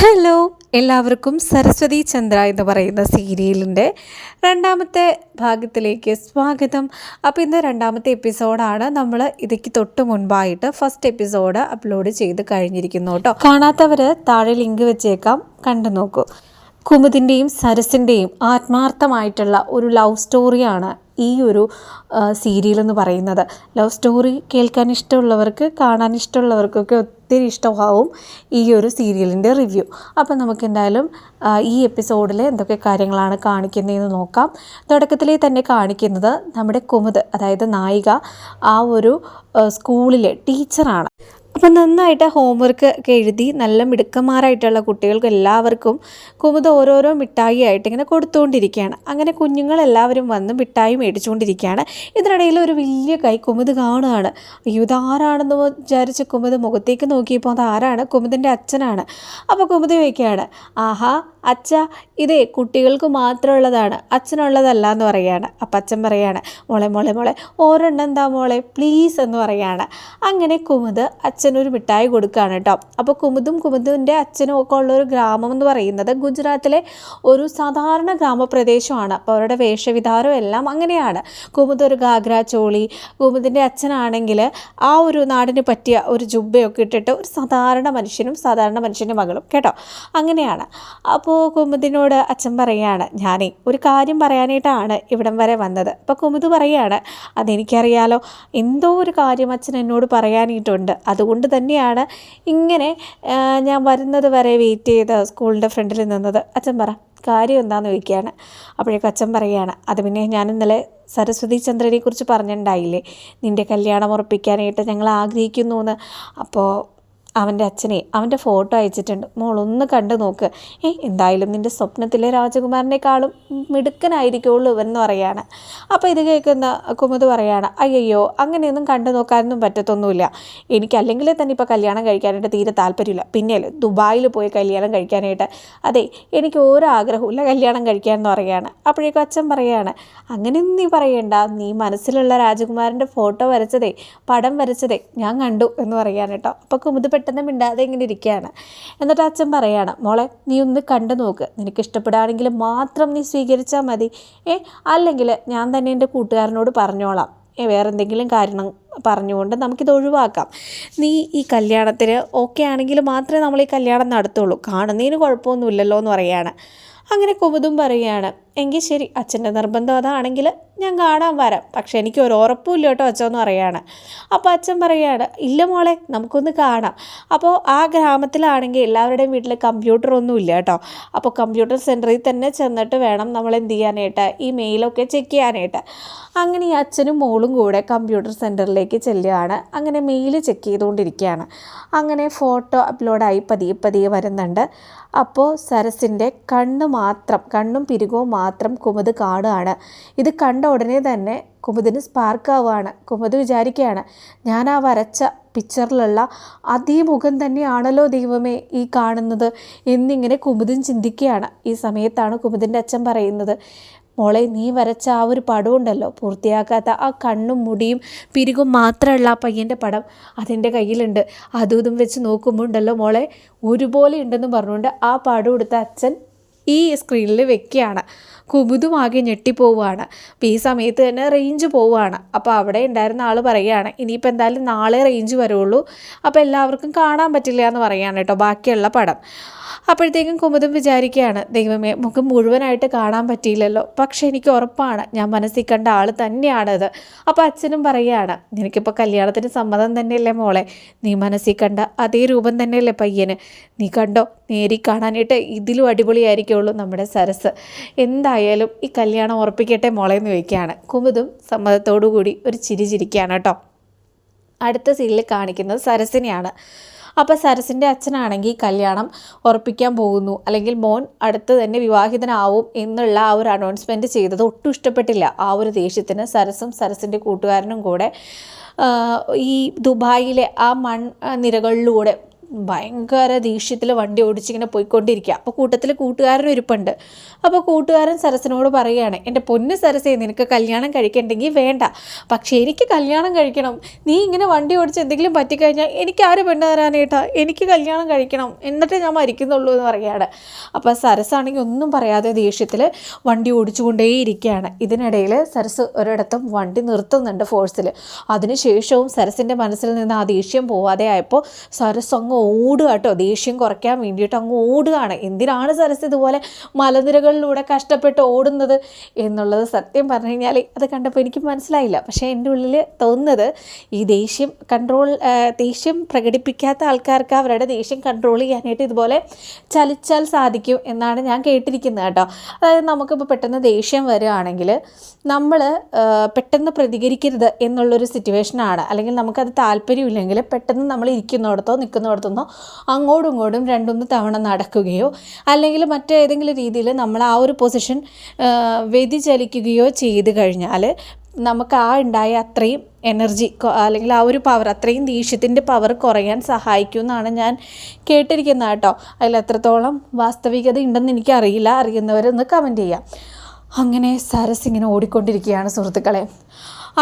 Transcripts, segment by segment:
Hello എല്ലാവർക്കും സരസ്വതി ചന്ദ്ര എന്ന് പറയുന്ന സീരിയലിന്റെ രണ്ടാമത്തെ ഭാഗത്തിലേക്ക് സ്വാഗതം. അപ്പോൾ ഇന്ന് രണ്ടാമത്തെ എപ്പിസോഡാണ്. നമ്മൾ ഇതിക്ക് തൊട്ട് മുൻപായിട്ട് ഫസ്റ്റ് എപ്പിസോഡ് അപ്ലോഡ് ചെയ്ത് കഴിഞ്ഞിരിക്കുന്നു കേട്ടോ. കാണാത്തവർ താഴെ ലിങ്ക് വെച്ചേക്കാം. കണ്ടു നോക്കൂ. കുമുദിന്റെയും സരസിന്റെയും ആത്മാർത്ഥമായിട്ടുള്ള ഒരു ലവ് സ്റ്റോറിയാണ് ഈ ഒരു സീരിയൽ എന്ന് പറയുന്നത്. ലവ് സ്റ്റോറി കേൾക്കാൻ ഇഷ്ടമുള്ളവർക്ക് കാണാൻ ഇഷ്ടമുള്ളവർക്കൊക്കെ ഒത്തിരി ഇഷ്ടമാവും ഈ ഒരു സീരിയലിന്റെ റിവ്യൂ. അപ്പോൾ നമുക്ക് എന്തായാലും ഈ എപ്പിസോഡിൽ എന്തൊക്കെ കാര്യങ്ങളാണ് കാണിക്കുന്നതെന്ന് നോക്കാം. തുടക്കത്തിലേ തന്നെ കാണിക്കുന്നത് നമ്മുടെ കുമുദ് അതായത് നായിക ആ ഒരു സ്കൂളിലെ ടീച്ചറാണ്. അപ്പം നന്നായിട്ട് ഹോംവർക്ക് ഒക്കെ എഴുതി നല്ല മിടുക്കന്മാരായിട്ടുള്ള കുട്ടികൾക്ക് എല്ലാവർക്കും കുമുദ ഓരോരോ മിഠായി ആയിട്ട് ഇങ്ങനെ കൊടുത്തുകൊണ്ടിരിക്കുകയാണ് അങ്ങനെ കുഞ്ഞുങ്ങൾ എല്ലാവരും വന്ന് മിഠായി മേടിച്ചുകൊണ്ടിരിക്കുകയാണ് ഇതിനിടയിൽ ഒരു വലിയ കൈ കുമുദ് കാണുകയാണ്. അയ്യോ ഇതാരാണെന്ന് വിചാരിച്ച് കുമുദ് മുഖത്തേക്ക് നോക്കിയപ്പോൾ അത് ആരാണ്? കുമുദിന്റെ അച്ഛനാണ്. അപ്പോൾ കുമുദ് ചോദിക്കുകയാണ് ആഹാ അച്ഛ ഇതേ കുട്ടികൾക്ക് മാത്രമുള്ളതാണ്. അച്ഛനുള്ളതല്ല എന്ന് പറയുകയാണ്. അപ്പം അച്ഛൻ പറയാണ് മോളെ മോളെ മോളെ ഒരെണ്ണം എന്താ മോളെ? പ്ലീസ് എന്ന് പറയുകയാണ്. അങ്ങനെ കുമുദ് അച്ഛനൊരു മിഠായി കൊടുക്കുകയാണ് കേട്ടോ. അപ്പോൾ കുമുദും കുമുദിന്റെ അച്ഛനും ഒക്കെ ഉള്ള ഒരു ഗ്രാമം എന്ന് പറയുന്നത് ഗുജറാത്തിലെ ഒരു സാധാരണ ഗ്രാമപ്രദേശമാണ്. അപ്പോൾ അവരുടെ വേഷവിധാരം എല്ലാം അങ്ങനെയാണ്. കുമുദ് ഒരു ഗാഗ്ര ചോളി കുമുദിന്റെ അച്ഛനാണെങ്കിൽ ആ ഒരു നാടിന് പറ്റിയ ഒരു ജുബ്ബയൊക്കെ ഇട്ടിട്ട് ഒരു സാധാരണ മനുഷ്യനും സാധാരണ മനുഷ്യന്റെ മകളും കേട്ടോ. അങ്ങനെയാണ്. അപ്പോൾ കുമുദിനോട് അച്ഛൻ പറയുകയാണ് ഞാനേ ഒരു കാര്യം പറയാനായിട്ടാണ് ഇവിടം വരെ വന്നത്. അപ്പോൾ കുമുദ് പറയുകയാണ് അതെനിക്കറിയാലോ എന്തോ ഒരു കാര്യം അച്ഛൻ എന്നോട് പറയാനായിട്ടുണ്ട്. അതുകൊണ്ട് തന്നെയാണ് ഇങ്ങനെ ഞാൻ വരുന്നത് വരെ വെയിറ്റ് ചെയ്ത് സ്കൂളിന്റെ ഫ്രണ്ടിൽ നിന്നത്. അച്ഛൻ പറ കാര്യം എന്താണെന്ന് ചോദിക്കുകയാണ്. അപ്പോഴേക്കും അച്ഛൻ പറയുകയാണ് അത് പിന്നെ ഞാൻ ഇന്നലെ സരസ്വതി ചന്ദ്രനെ കുറിച്ച് പറഞ്ഞിട്ടുണ്ടായില്ലേ നിന്റെ കല്യാണം ഉറപ്പിക്കാനായിട്ട് ഞങ്ങൾ ആഗ്രഹിക്കുന്നു എന്ന് അപ്പോൾ അവന്റെ അച്ഛനെ അവന്റെ ഫോട്ടോ അയച്ചിട്ടുണ്ട്. മോൾ ഒന്ന് കണ്ടു നോക്ക്. ഏ എന്തായാലും നിന്റെ സ്വപ്നത്തിലെ രാജകുമാരനേക്കാളും മിടുക്കനായിരിക്കുള്ളൂ എന്ന് പറയാണ്. അപ്പോൾ ഇത് കേൾക്കുന്ന കുമുദ് പറയാണ് അയ്യോ അങ്ങനെയൊന്നും കണ്ടു നോക്കാനൊന്നും പറ്റത്തൊന്നുമില്ല. എനിക്ക് അല്ലെങ്കിൽ തന്നെ ഇപ്പോൾ കല്യാണം കഴിക്കാനായിട്ട് തീരെ താല്പര്യമില്ല. പിന്നെ ദുബായിൽ പോയി കല്യാണം കഴിക്കാനായിട്ട്. അതെ എനിക്ക് ഓരോ ആഗ്രഹമില്ല കല്യാണം കഴിക്കാമെന്ന് പറയുകയാണ് അപ്പോഴേക്കും അച്ഛൻ പറയാണ് അങ്ങനെയൊന്നും നീ പറയണ്ട. നീ മനസ്സിലുള്ള രാജകുമാരന്റെ ഫോട്ടോ വരച്ചതേ പടം വരച്ചതേ ഞാൻ കണ്ടു എന്ന് പറയാണ് അപ്പോൾ കുമുദ് പെട്ടെന്ന് മിണ്ടാതെ ഇങ്ങനെ ഇരിക്കുകയാണ്. എന്നിട്ട് അച്ഛൻ പറയാണ് മോളെ നീ ഒന്ന് കണ്ടു നോക്ക്. നിനക്ക് ഇഷ്ടപ്പെടുകയാണെങ്കിൽ മാത്രം നീ സ്വീകരിച്ചാൽ മതി. ഏ അല്ലെങ്കിൽ ഞാൻ തന്നെ എന്റെ കൂട്ടുകാരനോട് പറഞ്ഞോളാം. വേറെ എന്തെങ്കിലും കാരണം പറഞ്ഞുകൊണ്ട് നമുക്കിത് ഒഴിവാക്കാം. നീ ഈ കല്യാണത്തിന് ഓക്കെ ആണെങ്കിൽ മാത്രമേ നമ്മൾ ഈ കല്യാണം നടത്തുള്ളൂ. കാണുന്നതിന് കുഴപ്പമൊന്നുമില്ലല്ലോ എന്ന് പറയാണ് അങ്ങനെ കുമുദും പറയുകയാണ് എങ്കിൽ ശരി അച്ഛന്റെ നിർബന്ധം അതാണെങ്കിൽ ഞാൻ കാണാൻ വരാം. പക്ഷേ എനിക്ക് ഒരു ഉറപ്പുമില്ല കേട്ടോ അച്ഛൻ പറയാണ് അപ്പോൾ അച്ഛൻ പറയുകയാണ് ഇല്ല മോളെ നമുക്കൊന്ന് കാണാം. അപ്പോൾ ആ ഗ്രാമത്തിലാണെങ്കിൽ എല്ലാവരുടെയും വീട്ടിൽ കമ്പ്യൂട്ടറൊന്നും ഇല്ല കേട്ടോ. അപ്പോൾ കമ്പ്യൂട്ടർ സെന്ററിൽ തന്നെ ചെന്നിട്ട് വേണം നമ്മൾ എന്ത് ചെയ്യാനായിട്ട് ഈ മെയിലൊക്കെ ചെക്ക് ചെയ്യാനായിട്ട്. അങ്ങനെ ഈ അച്ഛനും മോളും കൂടെ കമ്പ്യൂട്ടർ സെന്ററിലേക്ക് ചെല്ലുകയാണ്. അങ്ങനെ മെയിൽ ചെക്ക് ചെയ്തുകൊണ്ടിരിക്കുകയാണ്. അങ്ങനെ ഫോട്ടോ അപ്ലോഡായി പതിയെ പതിയെ വരുന്നുണ്ട്. അപ്പോൾ സരസിന്റെ കണ്ണ് മാത്രം കണ്ണും പിരുകവും മാത്രം കുമുദ് കാണുകയാണ്. ഇത് കണ്ട ഉടനെ തന്നെ കുമുദിന് സ്പാർക്ക് ആവുകയാണ്. കുമുദ് വിചാരിക്കുകയാണ് ഞാൻ ആ വരച്ച പിക്ചറിലുള്ള അതേ മുഖം തന്നെയാണല്ലോ ദൈവമേ ഈ കാണുന്നത് എന്നിങ്ങനെ കുമുദൻ ചിന്തിക്കുകയാണ്. ഈ സമയത്താണ് കുമുദിന്റെ അച്ഛൻ പറയുന്നത് മോളെ നീ വരച്ച ആ ഒരു പടം ഉണ്ടല്ലോ പൂർത്തിയാക്കാത്ത ആ കണ്ണും മുടിയും പിരികും മാത്രമുള്ള ആ പയ്യന്റെ പടം. അതിന്റെ കയ്യിലുണ്ട്. അതും ഇതും വെച്ച് നോക്കുമ്പോൾ ഉണ്ടല്ലോ മോളെ ഒരുപോലെ ഉണ്ടെന്ന് പറഞ്ഞുകൊണ്ട് ആ പടം എടുത്ത അച്ഛൻ ഈ സ്ക്രീനിൽ വെക്കുകയാണ് കുമുദും ആകെ ഞെട്ടിപ്പോവുകയാണ്. അപ്പോൾ ഈ സമയത്ത് തന്നെ റേഞ്ച് പോവുകയാണ്. അപ്പോൾ അവിടെ ഉണ്ടായിരുന്ന ആൾ പറയുകയാണ് ഇനിയിപ്പോൾ എന്തായാലും നാളെ റേഞ്ച് വരുള്ളൂ അപ്പോൾ എല്ലാവർക്കും കാണാൻ പറ്റില്ല എന്ന് പറയുകയാണ് കേട്ടോ ബാക്കിയുള്ള പടം. അപ്പോഴത്തേക്കും കുമുദം വിചാരിക്കുകയാണ് ദൈവമേ നമുക്ക് മുഴുവനായിട്ട് കാണാൻ പറ്റിയില്ലല്ലോ. പക്ഷേ എനിക്ക് ഉറപ്പാണ് ഞാൻ മനസ്സിൽ കണ്ട ആൾ തന്നെയാണത്. അപ്പോൾ അച്ഛനും പറയുകയാണ് നിനക്കിപ്പോൾ കല്യാണത്തിന് സമ്മതം തന്നെയല്ലേ മോളെ? നീ മനസ്സിൽ കണ്ട അതേ രൂപം തന്നെയല്ലേ പയ്യന്? നീ കണ്ടോ? നേരി കാണാനായിട്ട് ഇതിലും അടിപൊളിയായിരിക്കുള്ളൂ നമ്മുടെ സരസ്. എന്തായാലും ഈ കല്യാണം ഉറപ്പിക്കട്ടെ മോളെ എന്ന് ചോദിക്കുകയാണ്. കുമുദും സമ്മതത്തോടു കൂടി ഒരു ചിരി ചിരിക്കുകയാണ് കേട്ടോ. അടുത്ത സീനിൽ കാണിക്കുന്നത് സരസിനെയാണ്. അപ്പോൾ സരസിന്റെ അച്ഛനാണെങ്കിൽ കല്യാണം ഉറപ്പിക്കാൻ പോകുന്നു. അല്ലെങ്കിൽ മോൻ അടുത്ത് തന്നെ വിവാഹിതനാവും എന്നുള്ള ആ ഒരു അനൗൺസ്മെന്റ് ചെയ്തത് ഒട്ടും ഇഷ്ടപ്പെട്ടില്ല. ആ ഒരു ദേഷ്യത്തിന് സരസും സരസിന്റെ കൂട്ടുകാരനും കൂടെ ഈ ദുബായിലെ ആ മൺ നിരകളിലൂടെ ഭയങ്കര ദേഷ്യത്തിൽ വണ്ടി ഓടിച്ചിങ്ങനെ പോയിക്കൊണ്ടിരിക്കുക അപ്പോൾ കൂട്ടത്തിൽ കൂട്ടുകാരൻ ഇരിപ്പുണ്ട് അപ്പോൾ കൂട്ടുകാരൻ സരസനോട് പറയുകയാണ് എന്റെ പൊന്ന് സരസേ നിനക്ക് കല്യാണം കഴിക്കണ്ടെങ്കിൽ വേണ്ട. പക്ഷേ എനിക്ക് കല്യാണം കഴിക്കണം. നീ ഇങ്ങനെ വണ്ടി ഓടിച്ച് എന്തെങ്കിലും പറ്റിക്കഴിഞ്ഞാൽ എനിക്ക് ആര് പെണ്ണ് തരാനേട്ടാ എനിക്ക് കല്യാണം കഴിക്കണം. എന്നിട്ട് ഞാൻ മരിക്കുന്നുള്ളൂ എന്ന് പറയുകയാണ്. അപ്പോൾ സരസാണെങ്കിൽ ഒന്നും പറയാതെ ദേഷ്യത്തിൽ വണ്ടി ഓടിച്ചുകൊണ്ടേയിരിക്കുകയാണ് ഇതിനിടയിൽ സരസ് ഒരിടത്തും വണ്ടി നിർത്തുന്നുണ്ട് ഫോഴ്സിൽ അതിനുശേഷവും സരസിന്റെ മനസ്സിൽ നിന്ന് ആ ദേഷ്യം പോവാതെ ആയപ്പോൾ സരസ് അങ്ങ് ഓടുക കേട്ടോ. ദേഷ്യം കുറയ്ക്കാൻ വേണ്ടിയിട്ട് അങ്ങ് ഓടുകയാണ് എന്തിനാണ് സരസ് ഇതുപോലെ മലനിരകളിലൂടെ കഷ്ടപ്പെട്ട് ഓടുന്നത് എന്നുള്ളത് സത്യം പറഞ്ഞു കഴിഞ്ഞാൽ അത് കണ്ടപ്പോൾ എനിക്ക് മനസ്സിലായില്ല. പക്ഷേ എന്റെ ഉള്ളിൽ തോന്നുന്നത് ഈ ദേഷ്യം കൺട്രോൾ ദേഷ്യം പ്രകടിപ്പിക്കാത്ത ആൾക്കാർക്ക് അവരുടെ ദേഷ്യം കൺട്രോൾ ചെയ്യാനായിട്ട് ഇതുപോലെ ചലിച്ചാൽ സാധിക്കും എന്നാണ് ഞാൻ കേട്ടിരിക്കുന്നത് കേട്ടോ. അതായത് നമുക്കിപ്പോൾ പെട്ടെന്ന് ദേഷ്യം വരികയാണെങ്കിൽ നമ്മൾ പെട്ടെന്ന് പ്രതികരിക്കരുത് എന്നുള്ളൊരു സിറ്റുവേഷനാണ് അല്ലെങ്കിൽ നമുക്കത് താല്പര്യമില്ലെങ്കിൽ പെട്ടെന്ന് നമ്മൾ ഇരിക്കുന്നിടത്തോ നിൽക്കുന്നിടത്തുനിന്നോ അങ്ങോട്ടും ഇങ്ങോട്ടും രണ്ടൊന്ന് തവണ നടക്കുകയോ അല്ലെങ്കിൽ മറ്റേതെങ്കിലും രീതിയിൽ നമ്മൾ ആ ഒരു പൊസിഷൻ വ്യതിചലിക്കുകയോ ചെയ്ത് കഴിഞ്ഞാൽ നമുക്ക് ആ ഉണ്ടായ അത്രയും എനർജി അല്ലെങ്കിൽ ആ ഒരു പവർ അത്രയും ദേഷ്യത്തിന്റെ പവർ കുറയാൻ സഹായിക്കും എന്നാണ് ഞാൻ കേട്ടിരിക്കുന്നത് കേട്ടോ. അതിൽ എത്രത്തോളം വാസ്തവികത ഉണ്ടെന്ന് എനിക്കറിയില്ല. അറിയുന്നവരൊന്ന് കമന്റ് ചെയ്യാം. അങ്ങനെ സരസ് ഇങ്ങനെ ഓടിക്കൊണ്ടിരിക്കുകയാണ് സുഹൃത്തുക്കളെ.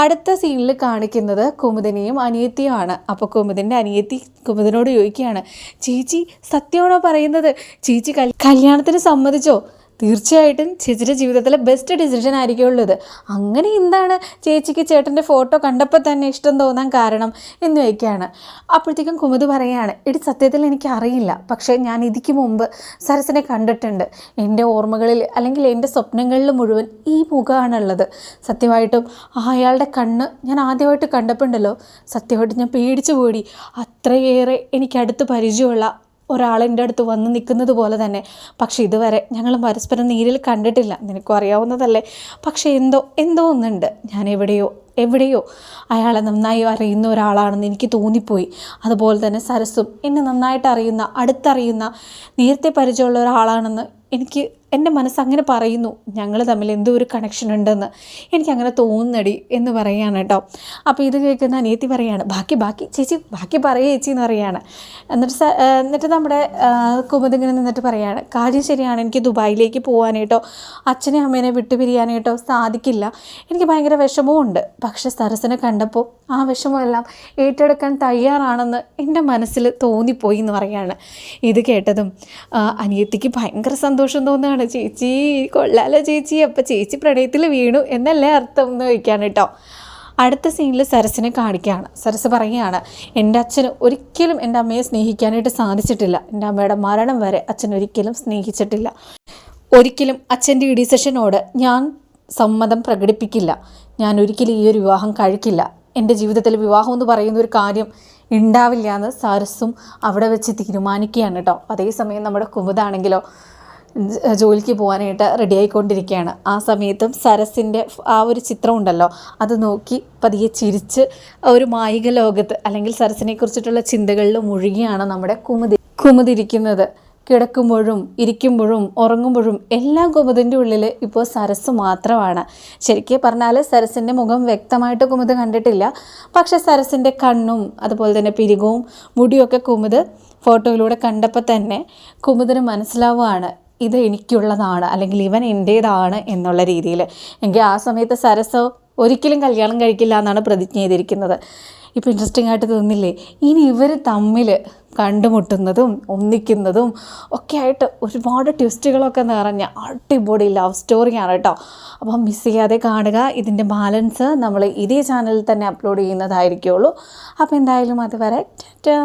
അടുത്ത സീനിൽ കാണിക്കുന്നത് കുമുദിനെയും അനിയത്തിയുമാണ്. അപ്പോൾ കുമുദിന്റെ അനിയത്തി കുമുദിനോട് ചോദിക്കുകയാണ് ചേച്ചി സത്യമാണോ പറയുന്നത്? ചേച്ചി കല്യാണത്തിന് സമ്മതിച്ചോ? തീർച്ചയായിട്ടും ചേച്ചിയുടെ ജീവിതത്തിലെ ബെസ്റ്റ് ഡിസിഷൻ ആയിരിക്കുള്ളത് അങ്ങനെ എന്താണ് ചേച്ചിക്ക് ചേട്ടന്റെ ഫോട്ടോ കണ്ടപ്പോൾ തന്നെ ഇഷ്ടം തോന്നാൻ കാരണം എന്ന് വയ്ക്കുകയാണ് അപ്പോഴത്തേക്കും കുമുദ് പറയുകയാണ് എടി സത്യത്തിൽ എനിക്ക് അറിയില്ല പക്ഷേ ഞാൻ ഇതിക്ക് മുമ്പ് സരസിനെ കണ്ടിട്ടുണ്ട്. എന്റെ ഓർമ്മകളിൽ അല്ലെങ്കിൽ എന്റെ സ്വപ്നങ്ങളിൽ മുഴുവൻ ഈ മുഖമാണുള്ളത്. സത്യമായിട്ടും അയാളുടെ കണ്ണ് ഞാൻ ആദ്യമായിട്ട് കണ്ടപ്പോണ്ടല്ലോ. സത്യമായിട്ട് ഞാൻ പേടിച്ചു പോടി അത്രയേറെ എനിക്ക് അടുത്ത് ഒരാളെന്റെ അടുത്ത് വന്ന് നിൽക്കുന്നത് പോലെ തന്നെ. പക്ഷേ ഇതുവരെ ഞങ്ങൾ പരസ്പരം നേരിൽ കണ്ടിട്ടില്ല. നിനക്കും അറിയാവുന്നതല്ലേ? പക്ഷേ എന്തോ എന്തോ ഒന്നുണ്ട്. ഞാൻ എവിടെയോ എവിടെയോ അയാളെ നന്നായി അറിയുന്ന ഒരാളാണെന്ന് എനിക്ക് തോന്നിപ്പോയി. അതുപോലെ തന്നെ സരസും എന്നെ നന്നായിട്ട് അറിയുന്ന അടുത്തറിയുന്ന നേരത്തെ പരിചയമുള്ള ഒരാളാണെന്ന് എനിക്ക് എന്റെ മനസ്സ് അങ്ങനെ പറയുന്നു ഞങ്ങൾ തമ്മിൽ എന്തോ ഒരു കണക്ഷൻ ഉണ്ടെന്ന് എനിക്കങ്ങനെ തോന്നുന്നടി എന്ന് പറയുകയാണ് കേട്ടോ. അപ്പോൾ ഇത് കേൾക്കുന്ന അനിയത്തി പറയാണ് ബാക്കി ബാക്കി ചേച്ചി ബാക്കി പറയേ ചേച്ചി എന്ന് പറയുകയാണ് എന്നിട്ട് എന്നിട്ട് നമ്മുടെ കുമുദിങ്ങനെ നിന്നിട്ട് പറയാണ് കാര്യം ശരിയാണ് എനിക്ക് ദുബായിലേക്ക് പോകാനായിട്ടോ അച്ഛനെ അമ്മേനെ വിട്ടുപിരിയാനായിട്ടോ സാധിക്കില്ല. എനിക്ക് ഭയങ്കര വിഷമവും ഉണ്ട്. പക്ഷെ സരസിനെ കണ്ടപ്പോൾ ആ വിഷമമെല്ലാം ഏറ്റെടുക്കാൻ തയ്യാറാണെന്ന് എന്റെ മനസ്സിൽ തോന്നിപ്പോയി എന്ന് പറയാണ്. ഇത് കേട്ടതും അനിയത്തിക്ക് ഭയങ്കര സന്തോഷം തോന്നുകയാണ് ചേച്ചി കൊള്ളാലോ ചേച്ചി അപ്പം ചേച്ചി പ്രണയത്തിൽ വീണു എന്നല്ലേ അർത്ഥം എന്ന് വയ്ക്കാൻ കേട്ടോ. അടുത്ത സീനിൽ സരസിനെ കാണിക്കുകയാണ്. സരസ് പറയുകയാണ് എന്റെ അച്ഛന് ഒരിക്കലും എന്റെ അമ്മയെ സ്നേഹിക്കാനായിട്ട് സാധിച്ചിട്ടില്ല. എന്റെ അമ്മയുടെ മരണം വരെ അച്ഛൻ ഒരിക്കലും സ്നേഹിച്ചിട്ടില്ല. ഒരിക്കലും അച്ഛന്റെ ഇടി ഡിസിഷനോട് ഞാൻ സമ്മതം പ്രകടിപ്പിക്കില്ല. ഞാൻ ഒരിക്കലും ഈ ഒരു വിവാഹം കഴിക്കില്ല. എന്റെ ജീവിതത്തിൽ വിവാഹം എന്ന് പറയുന്ന ഒരു കാര്യം ഉണ്ടാവില്ല എന്ന് സരസും അവിടെ വെച്ച് തീരുമാനിക്കുകയാണ് കേട്ടോ. അതേസമയം നമ്മുടെ കുമുദാണെങ്കിലോ ജോലിക്ക് പോകാനായിട്ട് റെഡി ആയിക്കൊണ്ടിരിക്കുകയാണ് ആ സമയത്തും സരസിന്റെ ആ ഒരു ചിത്രം ഉണ്ടല്ലോ അത് നോക്കി പതിയെ ചിരിച്ച് ഒരു മായിക ലോകത്ത് അല്ലെങ്കിൽ സരസിനെ കുറിച്ചിട്ടുള്ള ചിന്തകളിൽ മുഴുകിയാണ് നമ്മുടെ കുമുതി കുമുതിരിക്കുന്നത്. കിടക്കുമ്പോഴും ഇരിക്കുമ്പോഴും ഉറങ്ങുമ്പോഴും എല്ലാം കുമുദിന്റെ ഉള്ളിൽ ഇപ്പോൾ സരസ് മാത്രമാണ്. ശരിക്കും പറഞ്ഞാൽ സരസിന്റെ മുഖം വ്യക്തമായിട്ട് കുമുദ് കണ്ടിട്ടില്ല. പക്ഷേ സരസിന്റെ കണ്ണും അതുപോലെ തന്നെ പിരികവും മുടിയൊക്കെ കുമുദ് ഫോട്ടോയിലൂടെ കണ്ടപ്പോൾ തന്നെ കുമുദിന് മനസ്സിലാവുകയാണ് ഇത് എനിക്കുള്ളതാണ് അല്ലെങ്കിൽ ഇവൻ എന്റേതാണ് എന്നുള്ള രീതിയിൽ. എങ്കിൽ ആ സമയത്ത് സരസോ ഒരിക്കലും കല്യാണം കഴിക്കില്ല എന്നാണ് പ്രതിജ്ഞ ചെയ്തിരിക്കുന്നത്. ഇപ്പോൾ ഇൻട്രസ്റ്റിംഗ് ആയിട്ട് തോന്നില്ലേ? ഇനി ഇവർ തമ്മിൽ കണ്ടുമുട്ടുന്നതും ഒന്നിക്കുന്നതും ഒക്കെ ആയിട്ട് ഒരുപാട് ട്വിസ്റ്റുകളൊക്കെ നിറഞ്ഞ അടിപൊളി ലവ് സ്റ്റോറിയാണ് കേട്ടോ. അപ്പം മിസ് ചെയ്യാതെ കാണുക. ഇതിന്റെ ബാലൻസ് നമ്മൾ ഇതേ ചാനലിൽ തന്നെ അപ്ലോഡ് ചെയ്യുന്നതായിരിക്കുള്ളൂ. അപ്പോൾ എന്തായാലും അതുവരെ ടാറ്റാ